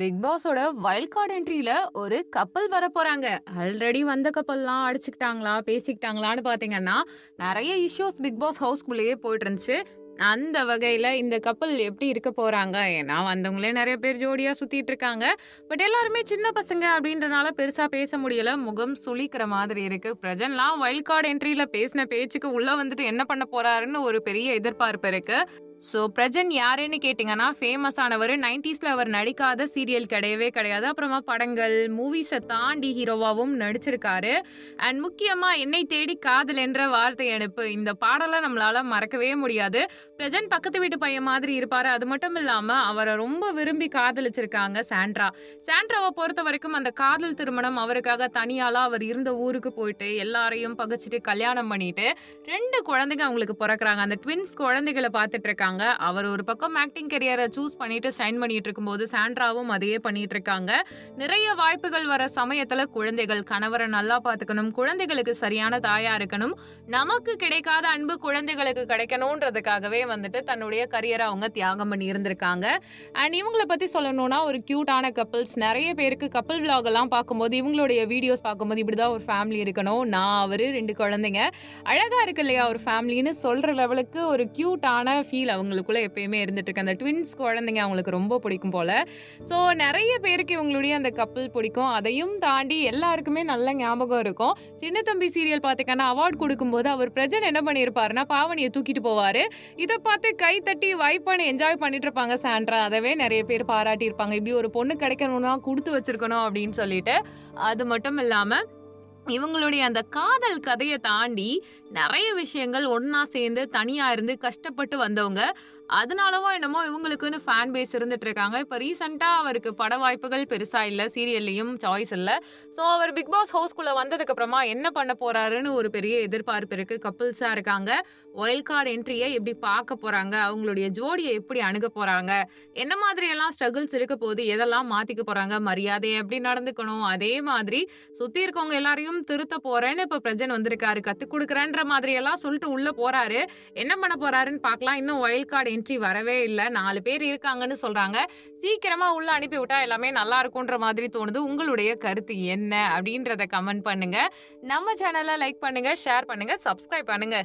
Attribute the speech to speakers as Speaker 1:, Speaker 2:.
Speaker 1: Big பாஸோட wild card என்ட்ரியில ஒரு கப்பல் வர போறாங்க. ஆல்ரெடி வந்த கப்பல்லாம் அடிச்சுக்கிட்டாங்களா பேசிக்கிட்டாங்களான்னு பாத்தீங்கன்னா நிறைய இஷ்யூஸ் பிக் பாஸ் ஹவுஸ்குள்ளேயே போயிட்டு இருந்துச்சு அந்த வகையில் இந்த கப்பல் எப்படி இருக்க போகிறாங்க ஏன்னா வந்தவங்களே நிறைய பேர் ஜோடியாக சுற்றிட்டு இருக்காங்க. பட் எல்லாருமே சின்ன பசங்க அப்படின்றனால பெருசாக பேச முடியல. முகம் சுளிக்கிற மாதிரி இருக்குது பிரஜன்லாம் வைல்ட் கார்டு என்ட்ரியில் பேசின பேச்சுக்கு உள்ளே வந்துட்டு என்ன பண்ண போகிறாருன்னு ஒரு பெரிய எதிர்பார்ப்பு இருக்குது ஸோ பிரஜன் யாருன்னு கேட்டிங்கன்னா ஃபேமஸானவர் நைன்டிஸில் அவர் நடிக்காத சீரியல் கிடையவே கிடையாது. அப்புறமா படங்கள் மூவிஸை தாண்டி ஹீரோவாகவும் நடிச்சிருக்காரு. அண்ட் முக்கியமாக என்னை தேடி காதல் என்ற வார்த்தை அனுப்பு. இந்த பாடலை நம்மளால் மறக்கவே முடியாது. பிரஜன் பக்கத்து வீட்டு பையன் மாதிரி இருப்பார். அது மட்டும் இல்லாமல் அவரை ரொம்ப விரும்பி காதலிச்சிருக்காங்க சாண்ட்ரா. சாண்ட்ராவை பொறுத்த வரைக்கும் அந்த காதல் திருமணம் அவருக்காக தனியாலாம் அவர் இருந்த ஊருக்கு போயிட்டு எல்லாரையும் பகைச்சிட்டு கல்யாணம் பண்ணிட்டு ரெண்டு குழந்தைங்க அவங்களுக்கு பிறக்குறாங்க. அந்த ட்வின்ஸ் குழந்தைகளை பார்த்துட்டு இருக்காங்க. அவர் ஒரு பக்கம் ஆக்டிங் கெரியரை சூஸ் பண்ணிட்டு ஸ்டைன் பண்ணிட்டு இருக்கும்போது சாண்ட்ராவும் அதையே பண்ணிட்டு இருக்காங்க நிறைய வாய்ப்புகள் வர சமயத்துல குழந்தைகள் கணவரை நல்லா பார்த்துக்கணும் குழந்தைகளுக்கு சரியான தாயா இருக்கணும் நமக்கு கிடைக்காத அன்பு குழந்தைகளுக்கு கிடைக்கணுன்றதுக்காகவே வந்துட்டு தன்னுடைய கரியரை அவங்க தியாகம் பண்ணி இருந்திருக்காங்க அண்ட் இவங்களை பத்தி சொல்லணும்னா ஒரு கியூட்டான கப்பிள்ஸ் நிறைய பேருக்கு கப்பிள் vlog எல்லாம் பார்க்கும்போது இவங்களுடைய வீடியோஸ் பார்க்கும்போது இப்படிதான் ஒரு ஃபேமிலி இருக்கணும். நான் அவரு ரெண்டு குழந்தைங்க. அழகா இருக்கு இல்லையா ஒரு ஃபேமிலின்னு சொல்ற லெவலுக்கு ஒரு கியூட்டான ஃபீல் அவங்களுக்குள்ளே எப்பயுமே இருந்துட்டு இருக்கு. அந்த ட்வின்ஸ் குழந்தைங்க அவங்களுக்கு ரொம்ப பிடிக்கும் போல. ஸோ நிறைய பேருக்கு இவங்களுடைய அந்த கப்பல் பிடிக்கும். அதையும் தாண்டி எல்லாருக்குமே நல்ல ஞாபகம் இருக்கும். சின்ன தம்பி சீரியல் பார்த்துக்கான அவார்ட் கொடுக்கும்போது அவர் பிரஜன் என்ன பண்ணியிருப்பாருன்னா பாவனியை தூக்கிட்டு போவார். இதை பார்த்து கை தட்டி வைப் பண்ணி என்ஜாய் பண்ணிட்டு இருப்பாங்க சாண்ட்ரா. அதவே நிறைய பேர் பாராட்டியிருப்பாங்க. இப்படி ஒரு பொண்ணு கிடைக்கணும்னா கொடுத்து வச்சிருக்கணும் அப்படின்னு சொல்லிட்டு. அது மட்டும் இல்லாமல் இவங்களுடைய அந்த காதல் கதையை தாண்டி நிறைய விஷயங்கள் ஒன்னா சேர்ந்து தனியா இருந்து கஷ்டப்பட்டு வந்தவங்க. அதனாலவோ என்னமோ இவங்களுக்குன்னு ஃபேன் பேஸ் இருந்துட்டு இருக்காங்க. இப்போ ரீசெண்டாக அவருக்கு பட வாய்ப்புகள் பெருசாக இல்லை சீரியல்லையும் சாய்ஸ் இல்லை. ஸோ அவர் பிக் பாஸ் ஹவுஸ்குள்ளே வந்ததுக்கப்புறமா என்ன பண்ண போறாருன்னு ஒரு பெரிய எதிர்பார்ப்பு இருக்கு. கப்புள்ஸாக இருக்காங்க. ஒயல் கார்டு என்ட்ரியை எப்படி பார்க்க போறாங்க? அவங்களுடைய ஜோடியை எப்படி அணுக போறாங்க? என்ன மாதிரி எல்லாம் ஸ்ட்ரகிள்ஸ் இருக்க போது எதெல்லாம் மாற்றிக்க போறாங்க? மரியாதையை எப்படி நடந்துக்கணும்? அதே மாதிரி சுற்றி இருக்கவங்க எல்லாரையும் திருத்த போறேன்னு இப்ப பிரஜன் வந்திருக்காரு. கத்து கொடுக்குறேன்ற மாதிரி எல்லாம் சொல்லிட்டு உள்ள போறாரு. என்ன பண்ண போறாருன்னு பார்க்கலாம். இன்னும் ஒயல் கார்டு என்ட்ரி வரவே இல்லை. நாலு பேர் இருக்காங்கன்னு சொல்றாங்க. சீக்கிரமா உள்ள அனுப்பி விட்டா எல்லாமே நல்லா இருக்கும்ன்ற மாதிரி தோணுது. உங்களுடைய கருத்து என்ன அப்படின்றத கமெண்ட் பண்ணுங்க. நம்ம சேனலை லைக் பண்ணுங்க ஷேர் பண்ணுங்க சப்ஸ்கிரைப் பண்ணுங்க.